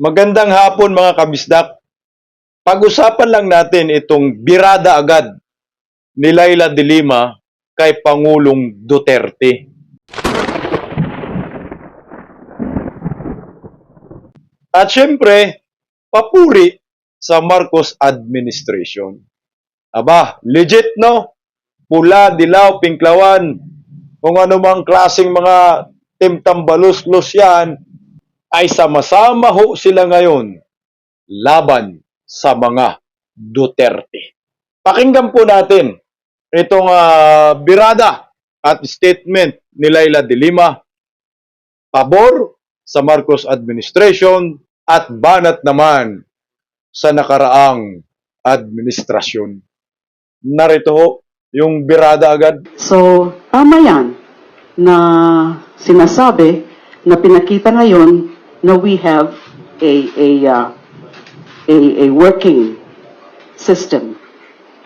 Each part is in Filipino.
Magandang hapon mga kabisdak. Pag-usapan lang natin itong birada agad ni Laila de Lima kay Pangulong Duterte. At syempre, papuri sa Marcos administration. Aba, legit no? Pula, dilaw, pinklawan, kung ano mang klaseng mga timtambalos-los yan, ay sama-sama ho sila ngayon laban sa mga Duterte. Pakinggan po natin itong ah, birada at statement ni Laila de Lima pabor sa Marcos administration at banat naman sa nakaraang administrasyon. Narito ho yung birada agad. So, tama yan na sinasabi na pinakita ngayon na we have a a uh, a, a working system.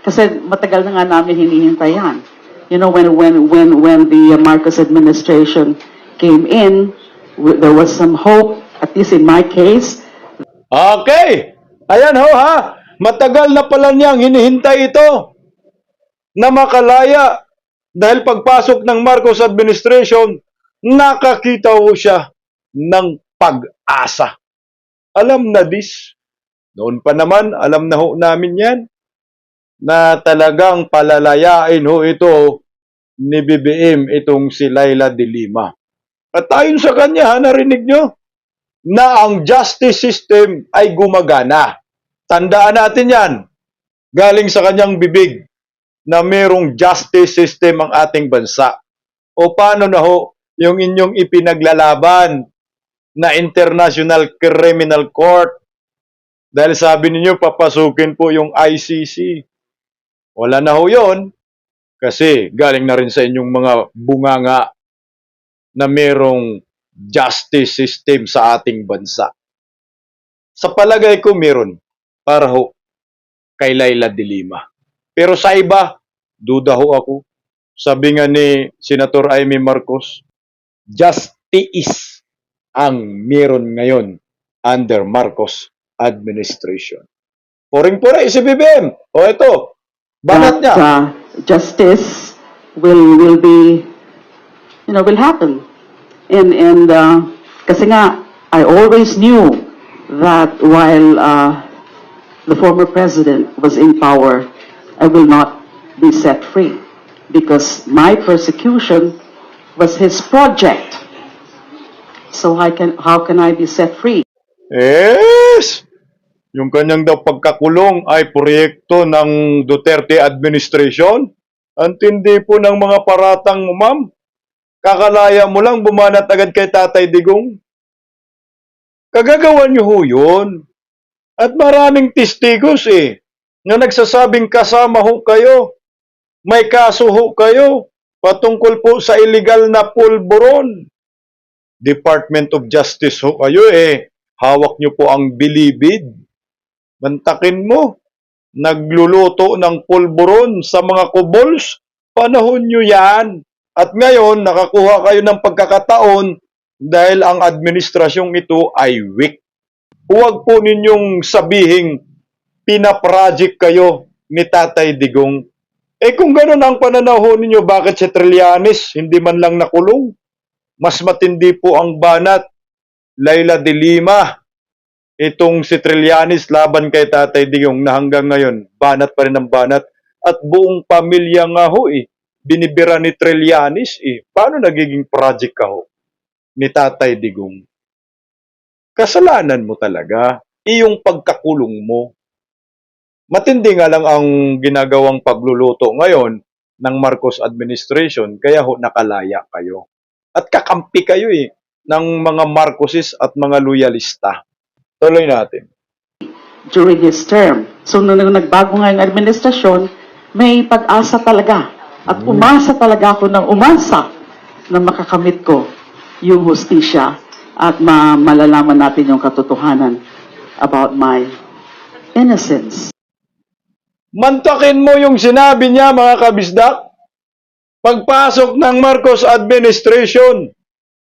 Kasi matagal na nga namin hinihintay yan. You know, when when when when the Marcos administration came in, there was some hope, at least in my case, Okay. Ayan ho ha. Matagal na pala niyang hinihintay ito na makalaya dahil pagpasok ng Marcos administration, nakakita ho siya ng pag-asa. Alam na this. Noon pa naman, alam na ho namin yan na talagang palalayain ho ito ni BBM itong si Laila de Lima. At ayon sa kanya, narinig nyo, na ang justice system ay gumagana. Tandaan natin yan. Galing sa kanyang bibig na merong justice system ang ating bansa. O paano na ho yung inyong ipinaglalaban na International Criminal Court? Dahil sabi ninyo, papasukin po yung ICC. Wala na ho yun. Kasi galing na rin sa inyong mga bunganga na merong justice system sa ating bansa. Sa palagay ko meron para ho kay Laila de Lima. Pero sa iba, duda ho ako. Sabi nga ni Senator Amy Marcos, justice ang meron ngayon under Marcos administration. Poring-pora, si BBM. O ito, banat that niya. uh, justice will will be you know will happen and and uh, kasi nga I always knew that while uh, the former president was in power I will not be set free because my persecution was his project so I can how can I be set free Yes! Yung kanyang daw pagkakulong ay proyekto ng Duterte administration. Ang tindi po ng mga paratang mo, ma'am. Kakalaya mo lang bumanat agad kay Tatay Digong. Kagagawan niyo ho yun. At maraming testigos eh, na nagsasabing kasama ho kayo. May kaso ho kayo patungkol po sa illegal na pulburon. Department of Justice ho kayo eh. Hawak niyo po ang bilibid. Mantakin mo. Nagluluto ng pulburon sa mga kubols. Panahon niyo yan. At ngayon, nakakuha kayo ng pagkakataon dahil ang administrasyong ito ay weak. Huwag po ninyong sabihing pinaproject kayo ni Tatay Digong. Eh kung ganun ang pananaw ninyo, bakit si Trillanes hindi man lang nakulong? Mas matindi po ang banat. Laila de Lima, itong si Trillanes laban kay Tatay Digong na hanggang ngayon, banat pa rin ang banat. At buong pamilya nga ho eh, binibira ni Trillanes eh. Paano nagiging project ka ho ni Tatay Digong? Kasalanan mo talaga. Iyong pagkakulong mo. Matindi nga lang ang ginagawang pagluluto ngayon ng Marcos administration, kaya ho nakalaya kayo. At kakampi kayo eh ng mga Marcoses at mga loyalista. Tuloy natin. during his term. So, nung nagbago nga yung administrasyon, may pag-asa talaga. At umasa talaga ako ng umasa na makakamit ko yung hustisya at ma malalaman natin yung katotohanan about my innocence. Mantakin mo yung sinabi niya mga kabisdak. Pagpasok ng Marcos administration,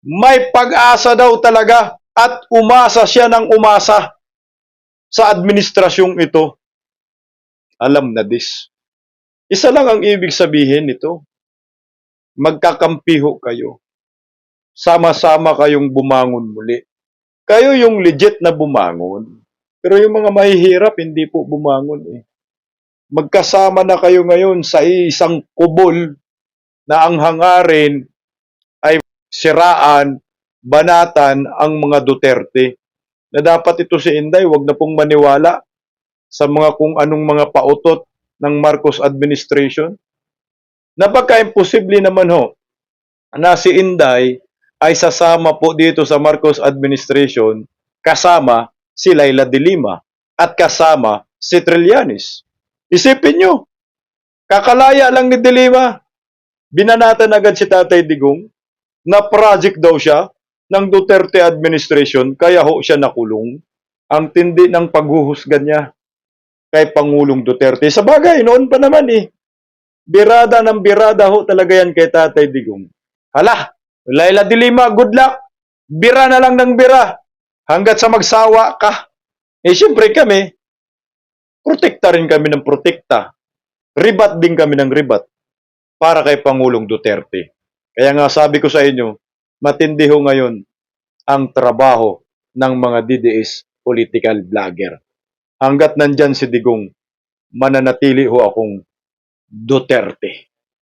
may pag-asa daw talaga at umasa siya ng umasa sa administrasyong ito. Alam na this. Isa lang ang ibig sabihin nito. Magkakampiho kayo. Sama-sama kayong bumangon muli. Kayo yung legit na bumangon. Pero yung mga mahihirap, hindi po bumangon eh. Magkasama na kayo ngayon sa isang kubol na ang hangarin ay siraan, banatan ang mga Duterte. Na dapat ito si Inday, wag na pong maniwala sa mga kung anong mga pautot ng Marcos administration. Napaka-imposible naman ho na si Inday ay sasama po dito sa Marcos administration kasama si Laila de Lima at kasama si Trillanes. Isipin nyo, kakalaya lang ni de Lima, binanatan agad si Tatay Digong na project daw siya ng Duterte administration kaya ho siya nakulong. Ang tindi ng paghuhusga niya kay Pangulong Duterte. Sa bagay, noon pa naman eh. Birada ng birada ho talaga yan kay Tatay Digong. Hala, Laila de Lima, good luck. Bira na lang ng bira. Hanggat sa magsawa ka. Eh, siyempre kami, protekta rin kami ng protekta. Ribat din kami ng ribat para kay Pangulong Duterte. Kaya nga sabi ko sa inyo, matindi ho ngayon ang trabaho ng mga DDS political vlogger. Hanggat nandyan si Digong, mananatili ho akong Duterte.